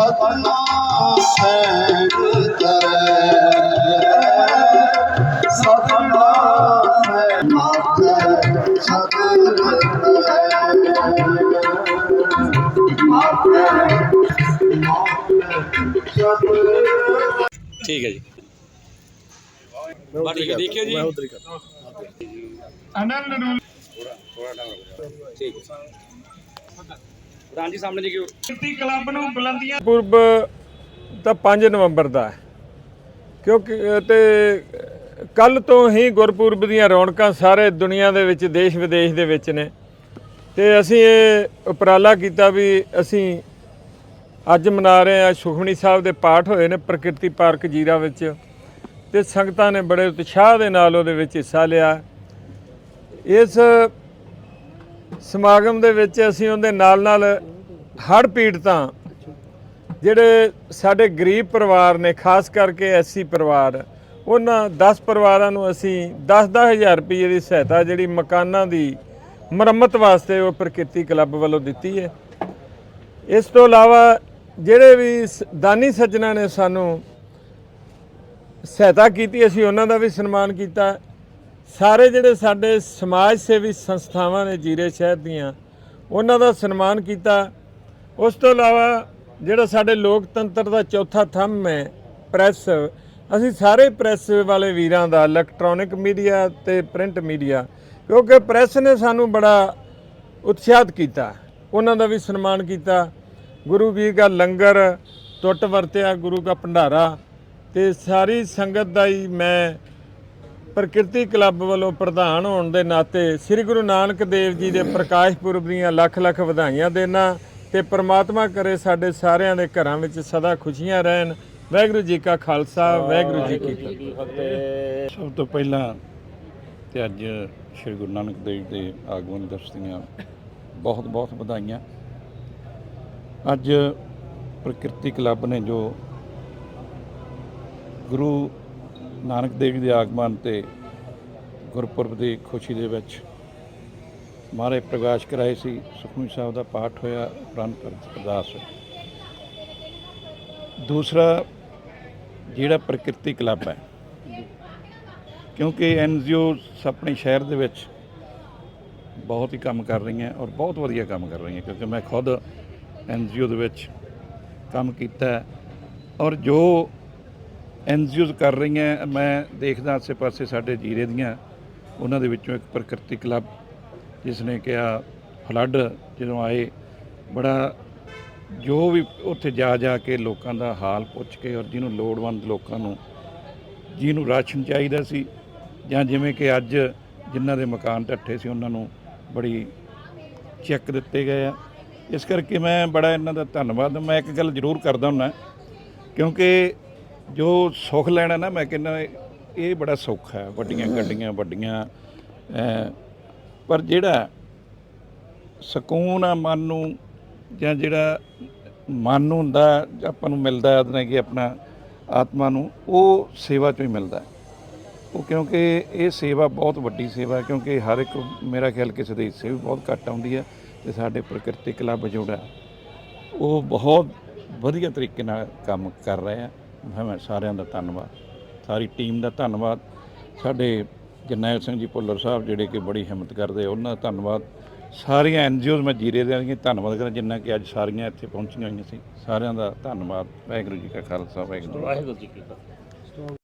ਸਤਨਾਮ ਸੈਣ ਕਰੈ ਸਤਨਾਮ ਹੈ ਮਾਤੈ ਸਤਿਗੁਰ ਠੀਕ ਹੈ ਜੀ ਬਾ ਠੀਕ ਹੈ ਦੇਖਿਓ ਜੀ ਠੀਕ। ਹੈ ਜੀ ਸਾਹਮਣੇ ਜੀ ਕਿਉਂ? ਪੁਰਬ ਤਾਂ 5 ਨਵੰਬਰ ਦਾ ਹੈ। ਕਿਉਂਕਿ ਤੇ ਕੱਲ ਤੋਂ ਹੀ ਗੁਰਪੁਰਬ ਦੀਆਂ ਰੌਣਕਾਂ ਸਾਰੇ ਦੁਨੀਆ ਦੇ ਵਿੱਚ ਦੇਸ਼ ਵਿਦੇਸ਼ ਦੇ ਵਿੱਚ ਨੇ। ਤੇ ਅਸੀਂ ਇਹ ਉਪਰਾਲਾ ਕੀਤਾ ਵੀ ਅਸੀਂ ਅੱਜ ਮਨਾ ਰਹੇ ਹਾਂ ਸੁਖਮਨੀ ਸਾਹਿਬ ਦੇ ਪਾਠ ਹੋਏ ਨੇ ਪ੍ਰਕਿਰਤੀ ਪਾਰਕ ਜੀਰਾ ਵਿੱਚ। ਤੇ ਸੰਗਤਾਂ ਨੇ ਬੜੇ ਉਤਸ਼ਾਹ ਦੇ ਨਾਲ ਉਹਦੇ ਵਿੱਚ ਹਿੱਸਾ ਲਿਆ। ਇਸ ਸਮਾਗਮ ਦੇ ਵਿੱਚ ਅਸੀਂ ਉਹਦੇ ਨਾਲ ਨਾਲ ਹੜ੍ਹ ਪੀੜਤਾਂ, ਜਿਹੜੇ ਸਾਡੇ ਗਰੀਬ ਪਰਿਵਾਰ ਨੇ, ਖਾਸ ਕਰਕੇ ਐਸਸੀ ਪਰਿਵਾਰ, ਉਹਨਾਂ 10 ਪਰਿਵਾਰਾਂ ਨੂੰ ਅਸੀਂ 10-10000 ਰੁਪਏ ਦੀ ਸਹਾਇਤਾ ਜਿਹੜੀ ਮਕਾਨਾਂ ਦੀ ਮੁਰੰਮਤ ਵਾਸਤੇ ਉਹ ਪ੍ਰਕਿਰਤੀ ਕਲੱਬ ਵੱਲੋਂ ਦਿੱਤੀ ਹੈ। ਇਸ ਤੋਂ ਇਲਾਵਾ ਜਿਹੜੇ ਵੀ ਸ- ਦਾਨੀ ਸੱਜਣਾ ਨੇ ਸਾਨੂੰ ਸਹਾਇਤਾ ਕੀਤੀ, ਅਸੀਂ ਉਹਨਾਂ ਦਾ ਵੀ ਸਨਮਾਨ ਕੀਤਾ। ਸਾਰੇ ਜਿਹੜੇ ਸਾਡੇ ਸਮਾਜ ਸੇਵੀ ਸੰਸਥਾਵਾਂ ਨੇ ਜੀਰੇ ਸ਼ਹਿਰ ਦੀਆਂ, ਉਹਨਾਂ ਦਾ ਸਨਮਾਨ ਕੀਤਾ। ਉਸ ਤੋਂ ਇਲਾਵਾ ਜਿਹੜਾ ਸਾਡੇ ਲੋਕਤੰਤਰ ਦਾ ਚੌਥਾ ਥੰਮ ਹੈ ਪ੍ਰੈਸ, ਅਸੀਂ ਸਾਰੇ ਪ੍ਰੈਸ ਵਾਲੇ ਵੀਰਾਂ ਦਾ, ਇਲੈਕਟ੍ਰੋਨਿਕ ਮੀਡੀਆ ਤੇ ਪ੍ਰਿੰਟ ਮੀਡੀਆ, ਕਿਉਂਕਿ ਪ੍ਰੈਸ ਨੇ ਸਾਨੂੰ ਬੜਾ ਉਤਸ਼ਾਹਿਤ ਕੀਤਾ। ਉਹਨਾਂ ਦਾ ਵੀ ਸਨਮਾਨ ਕੀਤਾ। ਗੁਰੂ ਵੀਰ ਦਾ ਲੰਗਰ ਟੁੱਟ ਵਰਤਿਆ ਗੁਰੂ ਦਾ ਭੰਡਾਰਾ ਤੇ ਸਾਰੀ ਸੰਗਤ ਦਾ ਹੀ ਮੈਂ ਪ੍ਰਕਿਰਤੀ ਕਲੱਬ ਵੱਲੋਂ ਪ੍ਰਧਾਨ ਹੋਣ ਦੇ ਨਾਤੇ ਸ੍ਰੀ ਗੁਰੂ ਨਾਨਕ ਦੇਵ ਜੀ ਦੇ ਪ੍ਰਕਾਸ਼ ਪੁਰਬ ਦੀਆਂ ਲੱਖ ਲੱਖ ਵਧਾਈਆਂ ਦੇਣਾ ਤੇ ਪ੍ਰਮਾਤਮਾ ਕਰੇ ਸਾਡੇ ਸਾਰਿਆਂ ਦੇ ਘਰਾਂ ਵਿੱਚ ਸਦਾ ਖੁਸ਼ੀਆਂ ਰਹਿਣ। ਵਾਹਿਗੁਰੂ ਜੀ ਕਾ ਖਾਲਸਾ ਵਾਹਿਗੁਰੂ ਜੀ ਕੀ ਫਤਿਹ। ਸਭ ਤੋਂ ਪਹਿਲਾਂ ਤੇ ਅੱਜ ਸ੍ਰੀ ਗੁਰੂ ਨਾਨਕ ਦੇਵ ਦੇ ਆਗਮਨ ਦਿਵਸ ਦੀਆਂ ਬਹੁਤ ਬਹੁਤ ਵਧਾਈਆਂ। ਅੱਜ ਪ੍ਰਕਿਰਤੀ ਕਲੱਬ ਨੇ ਜੋ ਗੁਰੂ ਨਾਨਕ ਦੇਵ ਜੀ ਦੇ ਆਗਮਨ ਤੇ ਗੁਰਪੁਰਬ ਦੀ ਖੁਸ਼ੀ ਦੇ ਵਿੱਚ ਮਹਾਰਾਜ ਪ੍ਰਕਾਸ਼ ਕਰਾਏ ਸੀ, ਸੁਖਮਨੀ ਸਾਹਿਬ ਦਾ ਪਾਠ ਹੋਇਆ ਉਪਰੰਤ ਅਰਦਾਸ। ਹੋਈ ਦੂਸਰਾ ਜਿਹੜਾ ਪ੍ਰਕਿਰਤੀ ਕਲੱਬ ਹੈ, ਕਿਉਂਕਿ ਐਨਜੀਓ ਆਪਣੇ ਸ਼ਹਿਰ ਦੇ ਵਿੱਚ ਬਹੁਤ ਹੀ ਕੰਮ ਕਰ ਰਹੀਆਂ ਔਰ ਬਹੁਤ ਵਧੀਆ ਕੰਮ ਕਰ ਰਹੀਆਂ, ਕਿਉਂਕਿ ਮੈਂ ਖੁਦ ਐਨਜੀਓ ਦੇ ਵਿੱਚ ਕੰਮ ਕੀਤਾ ਔਰ ਜੋ ਐਨਜੀਓਜ਼ ਕਰ ਰਹੀਆਂ, ਮੈਂ ਦੇਖਦਾ ਆਸੇ ਪਾਸੇ ਸਾਡੇ ਜੀਰੇ ਦੀਆਂ, ਉਹਨਾਂ ਦੇ ਵਿੱਚੋਂ ਇੱਕ ਪ੍ਰਕਿਰਤੀ ਕਲੱਬ, ਜਿਸ ਨੇ ਕਿਹਾ ਫਲੱਡ, ਜਦੋਂ ਆਏ, ਬੜਾ ਜੋ ਵੀ ਉੱਥੇ ਜਾ ਜਾ ਕੇ ਲੋਕਾਂ ਦਾ ਹਾਲ ਪੁੱਛ ਕੇ ਔਰ ਜਿਹਨੂੰ ਲੋੜਵੰਦ ਲੋਕਾਂ ਨੂੰ, ਜਿਹਨੂੰ ਰਾਸ਼ਨ ਚਾਹੀਦਾ ਸੀ, ਜਾਂ ਜਿਵੇਂ ਕਿ ਅੱਜ ਜਿਨ੍ਹਾਂ ਦੇ ਮਕਾਨ ਢੱਠੇ ਸੀ, ਉਹਨਾਂ ਨੂੰ ਬੜੀ ਚੈੱਕ ਦਿੱਤੇ ਗਏ ਆ। ਇਸ ਕਰਕੇ ਮੈਂ ਬੜਾ ਇਹਨਾਂ ਦਾ ਧੰਨਵਾਦ, ਮੈਂ ਇੱਕ ਗੱਲ ਜ਼ਰੂਰ ਕਰਦਾ ਹੁੰਦਾ, ਕਿਉਂਕਿ ਜੋ ਸੁੱਖ ਲੈਣਾ ਨਾ ਮੈਂ ਕਹਿੰਦਾ ਇਹ ਬੜਾ ਸੌਖਾ ਹੈ, ਵੱਡੀਆਂ ਗੱਡੀਆਂ, ਵੱਡੀਆਂ ਪਰ ਜਿਹੜਾ ਸਕੂਨ ਆ ਮਨ ਨੂੰ ਜਾਂ ਜਿਹੜਾ ਮਨ ਨੂੰ ਹੁੰਦਾ, ਆਪਾਂ ਨੂੰ ਮਿਲਦਾ ਹੈ ਕਿ ਆਪਣਾ ਆਤਮਾ ਨੂੰ, ਉਹ ਸੇਵਾ ਚੋਂ ਹੀ ਮਿਲਦਾ ਉਹ ਕਿਉਂਕਿ ਇਹ ਸੇਵਾ ਬਹੁਤ ਵੱਡੀ ਸੇਵਾ ਕਿਉਂਕਿ ਹਰ ਇੱਕ ਮੇਰਾ ਖਿਆਲ ਕਿਸੇ ਦੇ ਹਿੱਸੇ ਵੀ ਬਹੁਤ ਘੱਟ ਆਉਂਦੀ ਹੈ ਤੇ ਸਾਡੇ ਪ੍ਰਕਿਰਤੀ ਕਲੱਬ ਜਿਹੜਾ ਉਹ ਬਹੁਤ ਵਧੀਆ ਤਰੀਕੇ ਨਾਲ ਕੰਮ ਕਰ ਰਹੇ ਆ। ਮੈਂ ਸਾਰਿਆਂ ਦਾ ਧੰਨਵਾਦ, ਸਾਰੀ ਟੀਮ ਦਾ ਧੰਨਵਾਦ। ਸਾਡੇ ਜਰਨੈਲ ਸਿੰਘ ਜੀ ਭੁੱਲਰ ਸਾਹਿਬ ਜਿਹੜੇ ਕਿ ਬੜੀ ਹਿੰਮਤ ਕਰਦੇ ਉਹਨਾਂ ਦਾ ਧੰਨਵਾਦ। ਸਾਰੀਆਂ ਐਨਜੀਓਜ਼ ਮੈਂ ਜੀਰੇ ਦੇ ਦੀਆਂ ਧੰਨਵਾਦ ਕਰਾਂ, ਜਿੰਨਾ ਕਿ ਅੱਜ ਸਾਰੀਆਂ ਇੱਥੇ ਪਹੁੰਚੀਆਂ ਹੋਈਆਂ ਸੀ। ਸਾਰਿਆਂ ਦਾ ਧੰਨਵਾਦ। ਵਾਹਿਗੁਰੂ ਜੀ ਕਾ ਖਾਲਸਾ, ਵਾਹਿਗੁਰੂ ਜੀ ਕੀ ਫਤਿਹ।